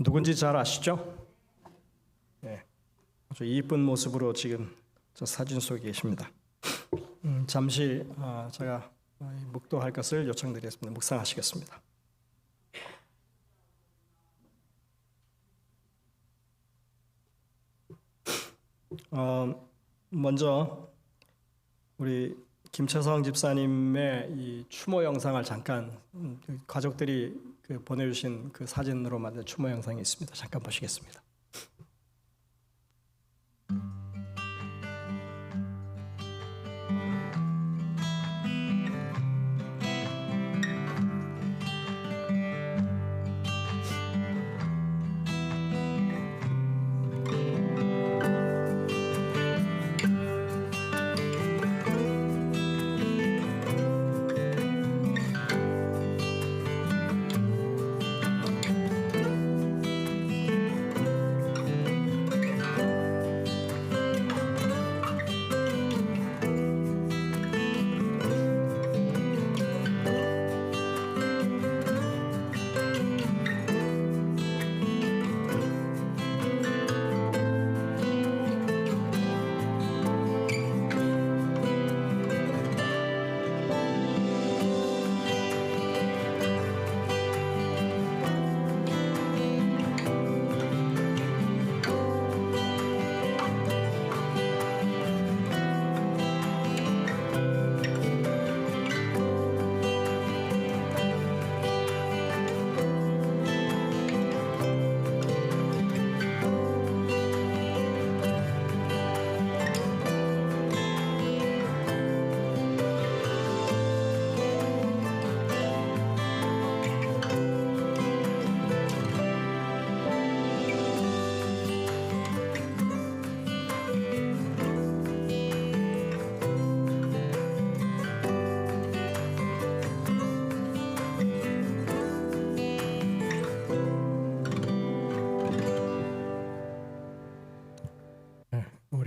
누군지 잘 아시죠? 네, 아주 이쁜 모습으로 지금 저 사진 속에 계십니다. 음, 잠시 아, 제가 이 묵도할 것을 요청드리겠습니다. 묵상하시겠습니다. 어, 먼저 우리 김채성 집사님의 이 추모 영상을 잠깐 음, 그 가족들이 그 보내주신 그 사진으로 만든 추모 영상이 있습니다. 잠깐 보시겠습니다.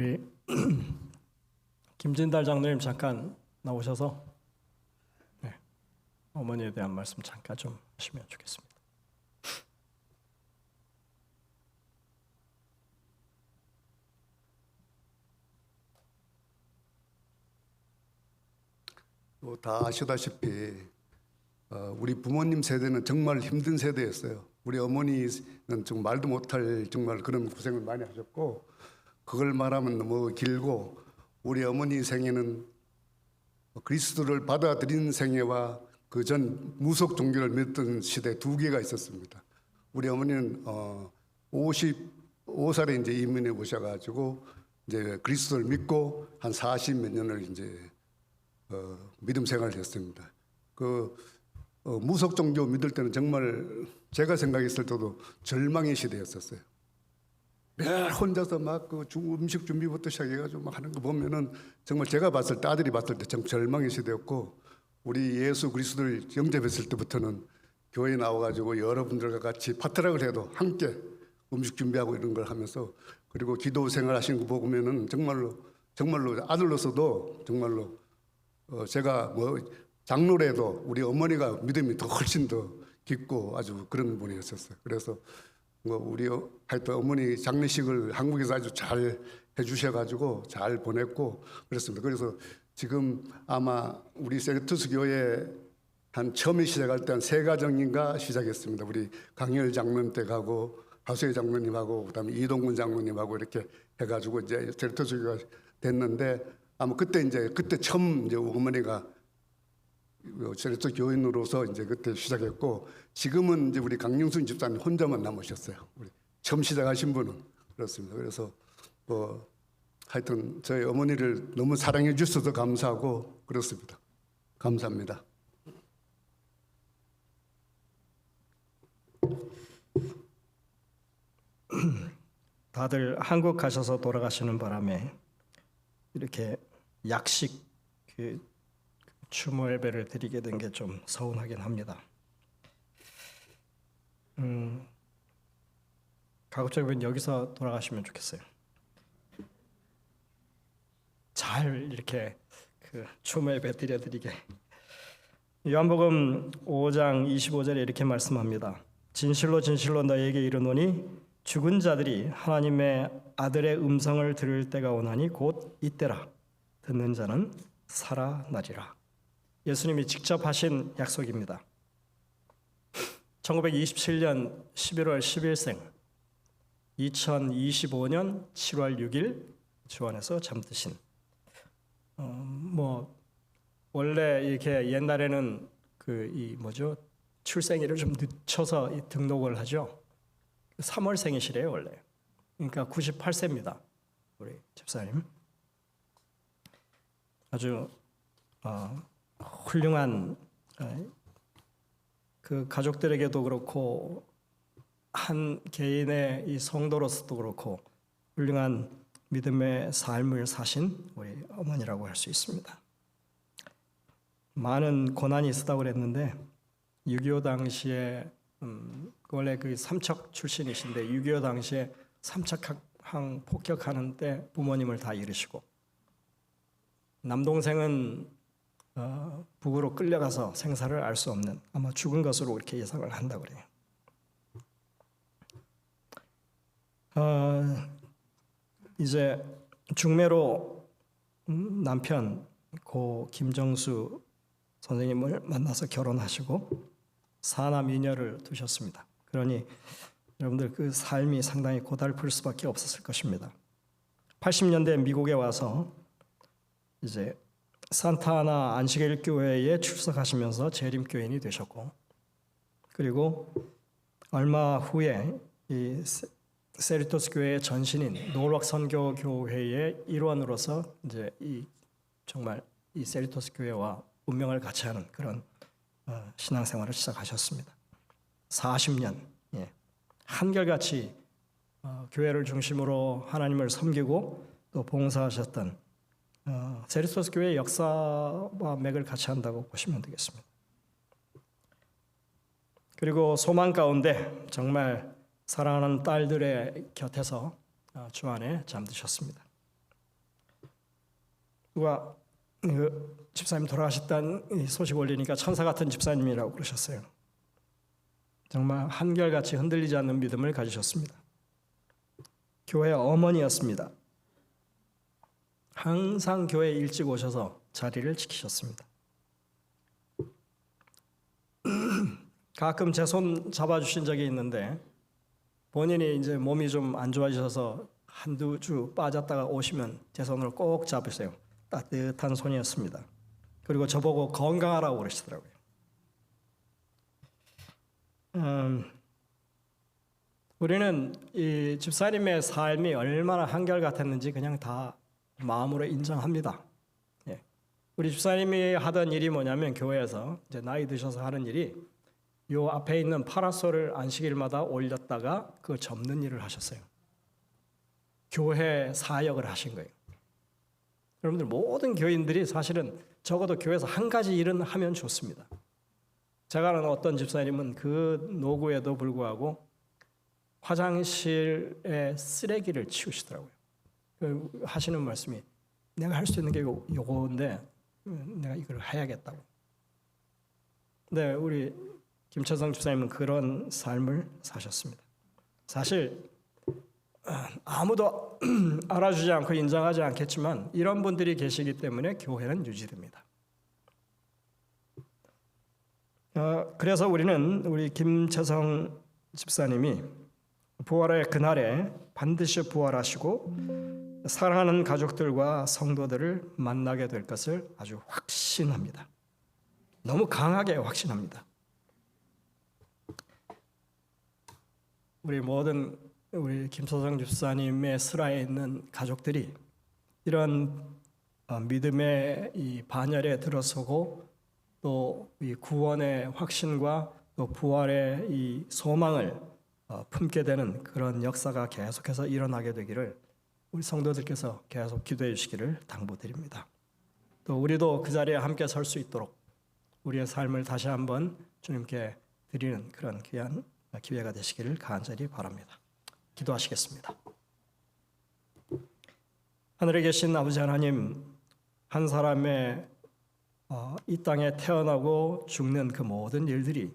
우리 김진달 장로님 잠깐 나오셔서 네, 어머니에 대한 말씀 잠깐 좀 하시면 좋겠습니다. 뭐 다 아시다시피 어, 우리 부모님 세대는 정말 힘든 세대였어요. 우리 어머니는 좀 말도 못할 정말 그런 고생을 많이 하셨고 그걸 말하면 너무 길고 우리 어머니 생애는 그리스도를 받아들인 생애와 그 전 무속 종교를 믿던 시대 두 개가 있었습니다. 우리 어머니는 어 55살에 이제 이민해 오셔가지고 이제 그리스도를 믿고 한 40 몇 년을 이제 어, 믿음 생활을 했습니다. 그 어, 무속 종교 믿을 때는 정말 제가 생각했을 때도 절망의 시대였었어요. 매일 혼자서 막 그 음식 준비부터 시작해가지고 막 하는 거 보면은 정말 제가 봤을 때 아들이 봤을 때정 절망의 시대였고 우리 예수 그리스도를 영접했을 때부터는 교회 에 나와가지고 여러분들과 같이 파트락을 해도 함께 음식 준비하고 이런 걸 하면서 그리고 기도 생활하시는 거 보면은 정말로 정말로 아들로서도 정말로 어, 제가 뭐 장로래도 우리 어머니가 믿음이 더 훨씬 더 깊고 아주 그런 분이었었어요. 그래서 뭐 우리 어- 하여튼 어머니 장례식을 한국에서 아주 잘 해주셔가지고 잘 보냈고 그랬습니다. 그래서 지금 아마 우리 세르투스 교회 한 처음에 시작할 때 한 세 가정인가 시작했습니다. 우리 강열 장로님 때 가고 하수혜 장로님하고 그다음에 이동근 장로님하고 이렇게 해가지고 이제 세르투스 교회가 됐는데 아마 그때 이제 그때 처음 이제 어머니가 세르투스 교인으로서 이제 그때 시작했고 지금은 이제 우리 강영순 집사님 혼자만 남으셨어요. 우리 처음 시작하신 분은 그렇습니다. 그래서 뭐 하여튼 저희 어머니를 너무 사랑해 주셔서 감사하고 그렇습니다. 감사합니다. 다들 한국 가셔서 돌아가시는 바람에 이렇게 약식 그 추모 예배를 드리게 된 게 좀 서운하긴 합니다. 음, 가급적이면 여기서 돌아가시면 좋겠어요. 잘 이렇게 그 추모 예배 드려드리게. 요한복음 5장 25절에 이렇게 말씀합니다. 진실로 진실로 너에게 이르노니 죽은 자들이 하나님의 아들의 음성을 들을 때가 오나니 곧 이때라 듣는 자는 살아나리라. 예수님이 직접 하신 약속입니다. 1927년 11월 10일생 2025년 7월 6일 주안에서 잠드신 어, 뭐 원래 이렇게 옛날에는 그 이 뭐죠 출생일을 좀 늦춰서 이 등록을 하죠. 3월생이시래요 원래. 그러니까 98세입니다. 우리 집사님. 아주 어, 훌륭한 어, 그 가족들에게도 그렇고 한 개인의 이 성도로서도 그렇고 훌륭한 믿음의 삶을 사신 우리 어머니라고 할 수 있습니다. 많은 고난이 있었다고 그랬는데 6.25 당시에 음, 원래 그 삼척 출신이신데 6.25 당시에 삼척항 폭격하는 때 부모님을 다 잃으시고 남동생은 어, 북으로 끌려가서 생사를 알 수 없는 아마 죽은 것으로 이렇게 예상을 한다 그래요. 어, 이제 중매로 음, 남편 고 김정수 선생님을 만나서 결혼하시고 사남 이녀를 두셨습니다. 그러니 여러분들 그 삶이 상당히 고달플 수밖에 없었을 것입니다. 80년대 미국에 와서 이제 산타나 안식일 교회에 출석하시면서 재림 교인이 되셨고 그리고 얼마 후에 이 세- 세리토스 교회의 전신인 노르왁 선교 교회의 일원으로서 이제 이 정말 이 세리토스 교회와 운명을 같이 하는 그런 어, 신앙생활을 시작하셨습니다. 40년 예. 한결같이 어, 교회를 중심으로 하나님을 섬기고 또 봉사하셨던 어, 세리토스 교회의 역사와 맥을 같이 한다고 보시면 되겠습니다. 그리고 소망 가운데 정말 사랑하는 딸들의 곁에서 어, 주 안에 잠드셨습니다. 누가 그 집사님 돌아가셨다는 이 소식 올리니까 천사 같은 집사님이라고 그러셨어요. 정말 한결같이 흔들리지 않는 믿음을 가지셨습니다. 교회 어머니였습니다. 항상 교회 일찍 오셔서 자리를 지키셨습니다. 가끔 제 손 잡아주신 적이 있는데 본인이 이제 몸이 좀 안 좋아지셔서 한두 주 빠졌다가 오시면 제 손을 꼭 잡으세요. 따뜻한 손이었습니다. 그리고 저보고 건강하라고 그러시더라고요. 음, 우리는 이 집사님의 삶이 얼마나 한결같았는지 그냥 다 마음으로 인정합니다. 예. 우리 집사님이 하던 일이 뭐냐면 교회에서 이제 나이 드셔서 하는 일이 요 앞에 있는 파라솔을 안식일마다 올렸다가 그 접는 일을 하셨어요. 교회 사역을 하신 거예요. 여러분들 모든 교인들이 사실은 적어도 교회에서 한 가지 일은 하면 좋습니다. 제가 아는 어떤 집사님은 그 노구에도 불구하고 화장실에 쓰레기를 치우시더라고요. 그 하시는 말씀이 내가 할 수 있는 게 요, 요거인데 음, 내가 이걸 해야겠다고. 네, 우리 김철성 집사님은 그런 삶을 사셨습니다. 사실 아, 아무도 알아주지 않고 인정하지 않겠지만 이런 분들이 계시기 때문에 교회는 유지됩니다. 어, 그래서 우리는 우리 김채성 집사님이 부활의 그날에 반드시 부활하시고 사랑하는 가족들과 성도들을 만나게 될 것을 아주 확신합니다. 너무 강하게 확신합니다. 우리 모든 우리 김소성 집사님의 슬하에 있는 가족들이 이런 어, 믿음의 이 반열에 들어서고 또 이 구원의 확신과 또 부활의 이 소망을 어, 품게 되는 그런 역사가 계속해서 일어나게 되기를 우리 성도들께서 계속 기도해 주시기를 당부드립니다. 또 우리도 그 자리에 함께 설 수 있도록 우리의 삶을 다시 한번 주님께 드리는 그런 귀한 기회가 되시기를 간절히 바랍니다. 기도하시겠습니다. 하늘에 계신 아버지 하나님, 한 사람의 어, 이 땅에 태어나고 죽는 그 모든 일들이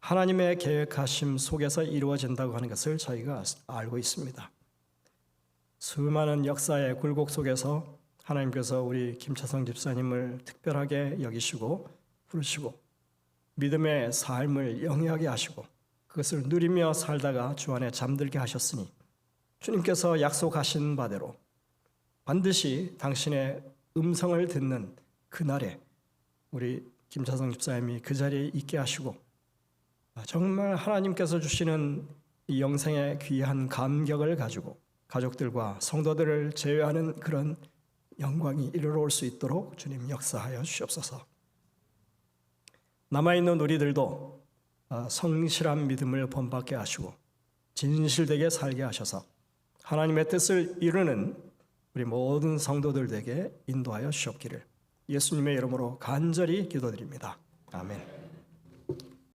하나님의 계획하심 속에서 이루어진다고 하는 것을 저희가 알고 있습니다. 수많은 역사의 굴곡 속에서 하나님께서 우리 김차성 집사님을 특별하게 여기시고 부르시고 믿음의 삶을 영위하게 하시고 그것을 누리며 살다가 주 안에 잠들게 하셨으니 주님께서 약속하신 바대로 반드시 당신의 음성을 듣는 그날에 우리 김차성 집사님이 그 자리에 있게 하시고 정말 하나님께서 주시는 이 영생의 귀한 감격을 가지고 가족들과 성도들을 제외하는 그런 영광이 이르러 올 수 있도록 주님 역사하여 주시옵소서. 남아 있는 우리들도 아, 성실한 믿음을 본받게 하시고 진실되게 살게 하셔서 하나님의 뜻을 이루는 우리 모든 성도들 에게 인도하여 주옵기를 예수님의 이름으로 간절히 기도드립니다. 아멘.